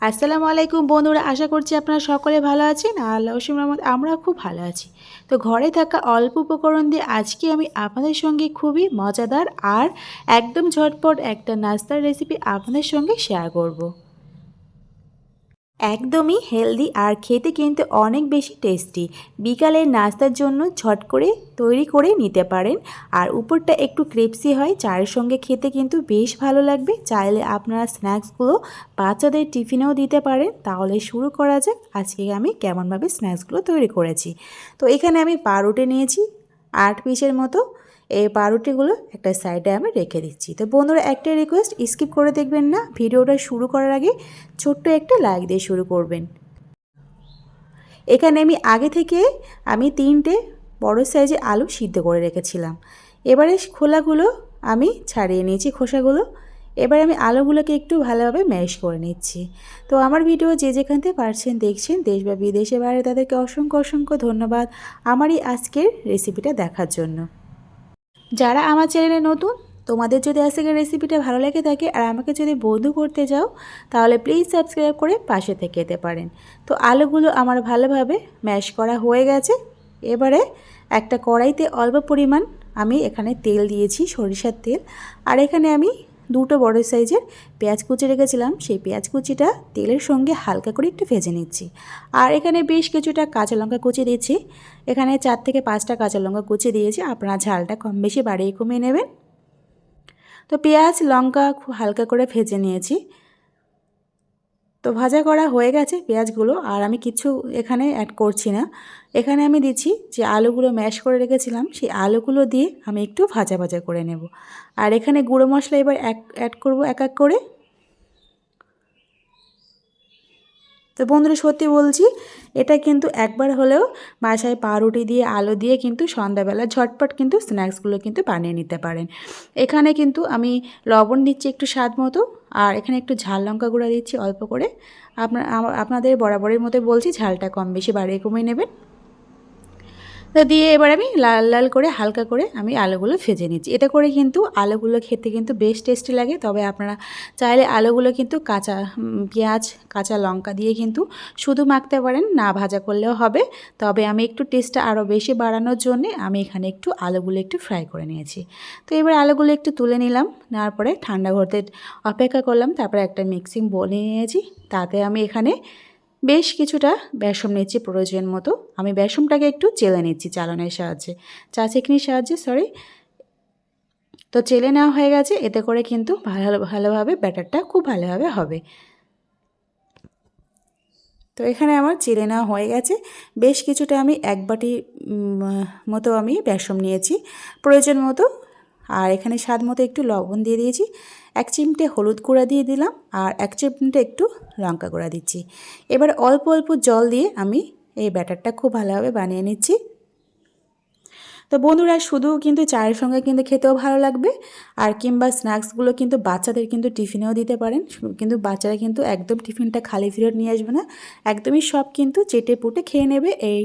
আসসালামু আলাইকুম বন্ধুরা, আশা করছি আপনারা সকলে ভালো আছেন আল্লাহ রহমত আমরা খুব ভালো আছি তো ঘরে থাকা অল্প উপকরণ দিয়ে আজকে আমি আপনাদের সঙ্গে খুবই মজাদার আর একদম ঝটপট একটা নাস্তার রেসিপি আপনাদের সঙ্গে শেয়ার করব। একদমই হেলদি আর খেতে কিন্তু অনেক বেশি টেস্টি বিকালের নাস্তার জন্য ছট করে তৈরি করে নিতে পারেন। আর উপরটা একটু ক্রিপসি হয়, চায়ের সঙ্গে খেতে কিন্তু বেশ ভালো লাগবে। চাইলে আপনারা স্ন্যাক্সগুলো বাচ্চাদের টিফিনেও দিতে পারেন। তাহলে শুরু করা যাক, আজকে আমি কেমনভাবে স্ন্যাক্সগুলো তৈরি করেছি। তো এখানে আমি পাউরুটি নিয়েছি, আট পিসের মতো। এই পাউরুটিগুলো একটা সাইডে আমি রেখে দিচ্ছি। তো বন্ধুরা, একটা রিকোয়েস্ট স্কিপ করে দেখবেন না, ভিডিওটা শুরু করার আগে ছোট্ট একটা লাইক দিয়ে শুরু করবেন। এখানে আমি আগে থেকে আমি তিনটে বড় সাইজে আলু সিদ্ধ করে রেখেছিলাম। এবারে খোলাগুলো আমি ছাড়িয়ে নিয়েছি, খোসাগুলো। এবার আমি আলুগুলোকে একটু ভালোভাবে ম্যাশ করে নিচ্ছি। তো আমার ভিডিও যে যেখান থেকে পারছেন দেখছেন, দেশ বা বিদেশে বাইরে তাদেরকে অসংখ্য অসংখ্য ধন্যবাদ আমার এই আজকের রেসিপিটা দেখার জন্য। যারা আমার চ্যানেলে নতুন, তোমাদের যদি আজকের রেসিপিটা ভালো লেগে থাকে আর আমাকে যদি বন্ধু করতে যাও, তাহলে প্লিজ সাবস্ক্রাইব করে পাশে থেকে যেতে পারেন। তো আলুগুলো আমার ভালোভাবে ম্যাশ করা হয়ে গেছে। এবারে একটা কড়াইতে অল্প পরিমাণ আমি এখানে তেল দিয়েছি, সরিষার তেল। আর এখানে আমি দুটো বড় সাইজের পেঁয়াজ কুচি রেখেছিলাম। সেই পেঁয়াজ কুচিটা তেলের সঙ্গে হালকা করে একটু ভেজে নিচ্ছি। আর এখানে বেশ কিছুটা কাঁচা লঙ্কা কুচি দিচ্ছি এখানে চার থেকে পাঁচটা কাঁচা লঙ্কা কুচি দিয়েছি। আপনারা ঝালটা কম বেশি বাড়িয়ে কমিয়ে নেবেন। তো পেঁয়াজ, লঙ্কা খুব হালকা করে ভেজে নিয়েছি। তো ভাজা করা হয়ে গেছে পেঁয়াজগুলো, আর আমি কিছু এখানে অ্যাড করছি না। এখানে আমি দিচ্ছি যে আলুগুলো ম্যাশ করে রেখেছিলাম, সেই আলুগুলো দিয়ে আমি একটু ভাজা ভাজা করে নেব। আর এখানে গুঁড়ো মশলা এবার এক অ্যাড করব এক এক করে। তো বন্ধুরা, সত্যি বলছি, এটা কিন্তু একবার হলেও বাসায় পাউরুটি দিয়ে, আলো দিয়ে কিন্তু সন্ধ্যাবেলা ঝটপট কিন্তু স্ন্যাক্সগুলো কিন্তু বানিয়ে নিতে পারেন। এখানে কিন্তু আমি লবণ দিচ্ছি একটু স্বাদ মতো, আর এখানে একটু ঝাল লঙ্কা গুঁড়া দিচ্ছি অল্প করে। আপনার আপনাদের বরাবরের মতো বলছি, ঝালটা কম বেশি বাড়িয়ে কমিয়ে নেবেন। তো দিয়ে এবার আমি লাল লাল করে হালকা করে আমি আলুগুলো ভেজে নিচ্ছি। এটা করে কিন্তু আলুগুলো খেতে কিন্তু বেশ টেস্টি লাগে। তবে আপনারা চাইলে আলুগুলো কিন্তু কাঁচা পেঁয়াজ, কাঁচা লঙ্কা দিয়ে কিন্তু শুধু মাখতে পারেন, না ভাজা করলেও হবে। তবে আমি একটু টেস্টটা আরও বেশি বাড়ানোর জন্যে আমি এখানে একটু আলুগুলো একটু ফ্রাই করে নিয়েছি। তো এবার আলুগুলো একটু তুলে নিলাম, নেওয়ার পরে ঠান্ডা ঘরতে অপেক্ষা করলাম। তারপরে একটা মিক্সিং বলে নিয়েছি। তাতে আমি এখানে বেশ কিছুটা বেসম নিচ্ছি প্রয়োজন মতো। আমি বেসমটাকে একটু চেলে নিচ্ছি চালানের সাহায্যে। চা চিকনির সাহায্যে সরি তো চেলে নেওয়া হয়ে গেছে, এতে করে কিন্তু ভালো, ভালোভাবে ব্যাটারটা খুব ভালোভাবে হবে। তো এখানে আমার চিড়ে নেওয়া হয়ে গেছে। বেশ কিছুটা আমি এক বাটি মতো আমি বেসম নিয়েছি। প্রয়োজন মতো, আর এখানে স্বাদ মতো একটু লবণ দিয়ে দিয়েছি। এক চিমটে হলুদ গুঁড়া দিয়ে দিলাম আর এক চিমটে একটু লঙ্কা গুঁড়া দিচ্ছি। এবার অল্প অল্প জল দিয়ে আমি এই ব্যাটারটা খুব ভালোভাবে বানিয়ে নিচ্ছি। তো বন্ধুরা, শুধু কিন্তু চায়ের সঙ্গে কিন্তু খেতেও ভালো লাগবে। আর কিংবা স্ন্যাক্সগুলো কিন্তু বাচ্চাদের কিন্তু টিফিনেও দিতে পারেন। কিন্তু বাচ্চারা কিন্তু একদম টিফিনটা খালি ফেরত নিয়ে আসবে না। একদমই সব কিন্তু চেটে পুটে খেয়ে নেবে। এই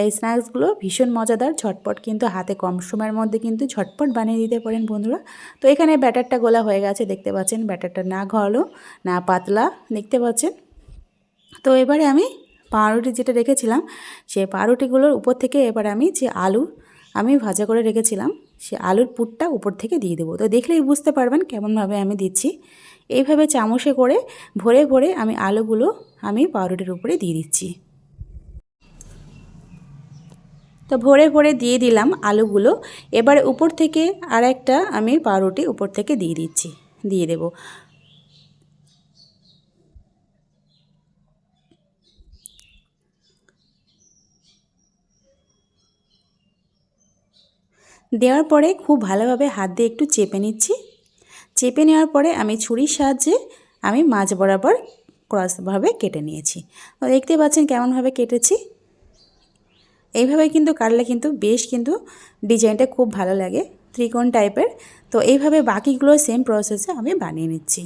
এই স্ন্যাক্সগুলো ভীষণ মজাদার, ঝটপট কিন্তু হাতে কম সময়ের মধ্যে কিন্তু ঝটপট বানিয়ে দিতে পারেন বন্ধুরা। তো এখানে ব্যাটারটা গোলা হয়ে গেছে, দেখতে পাচ্ছেন ব্যাটারটা না ঘলো না পাতলা, দেখতে পাচ্ছেন। তো এবারে আমি পাউরুটি যেটা রেখেছিলাম সেই পাউরুটিগুলোর উপর থেকে এবার আমি যে আলু আমি ভাজা করে রেখেছিলাম, সে আলুর পুরটা উপর থেকে দিয়ে দেবো। তো দেখলেই বুঝতে পারবেন কেমনভাবে আমি দিচ্ছি। এইভাবে চামচে করে ভরে ভরে আমি আলুগুলো আমি পাউরুটির উপরে দিয়ে দিচ্ছি। তো ভরে ভরে দিয়ে দিলাম আলুগুলো। এবারে উপর থেকে আর একটা আমি পাউরুটি উপর থেকে দিয়ে দিচ্ছি, দিয়ে দেবো। দেওয়ার পরে খুব ভালোভাবে হাত দিয়ে একটু চেপে নিচ্ছি। চেপে নেওয়ার পরে আমি ছুরির সাহায্যে আমি মাছ বরাবর ক্রসভাবে কেটে নিয়েছি। তো দেখতে পাচ্ছেন কেমনভাবে কেটেছি। এইভাবে কিন্তু কাটলে কিন্তু বেশ কিন্তু ডিজাইনটা খুব ভালো লাগে, ত্রিকোণ টাইপের। তো এইভাবে বাকিগুলো সেম প্রসেসে আমি বানিয়ে নিচ্ছি।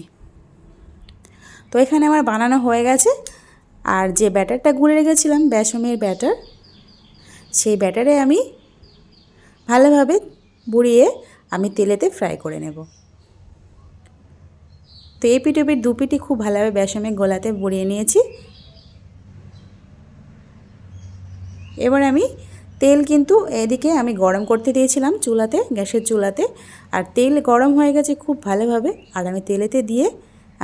তো এখানে আমার বানানো হয়ে গেছে। আর যে ব্যাটারটা গুলে রেখেছিলাম বেসমের ব্যাটার, সেই ব্যাটারে আমি ভালোভাবে বুড়িয়ে আমি তেলেতে ফ্রাই করে নেব। তো এই পিঠেপিঠ দু পিঠি খুব ভালোভাবে বেসমে গোলাতে বুড়িয়ে নিয়েছি। এবার আমি তেল কিন্তু এদিকে আমি গরম করতে দিয়েছিলাম চুলাতে, গ্যাসের চুলাতে। আর তেল গরম হয়ে গেছে খুব ভালোভাবে। আর আমি তেলেতে দিয়ে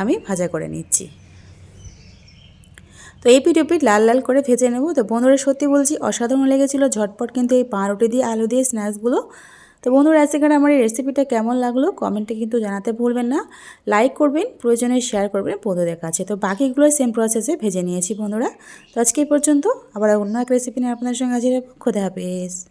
আমি ভাজা করে নিচ্ছি। তো এই পিঠ পিঠ লাল লাল করে ভেজে নেব। তো বন্ধুরা সত্যি বলছি, অসাধারণ লেগেছিলো, ঝটপট কিন্তু এই পাউরুটি দিয়ে আলু দিয়ে স্ন্যাক্সগুলো। তো বন্ধুরা, আজকের আমার এই রেসিপিটা কেমন লাগল কমেন্টে কিন্তু জানাতে ভুলবেন না। লাইক করবেন, প্রয়োজনে শেয়ার করবেন বন্ধুদের কাছে। তো বাকিগুলো সেম প্রসেসে ভেজে নিয়েছি বন্ধুরা। তো আজকে পর্যন্ত, আবার অন্য এক রেসিপি নিয়ে আপনার সঙ্গে হব। খোদা হাফেজ।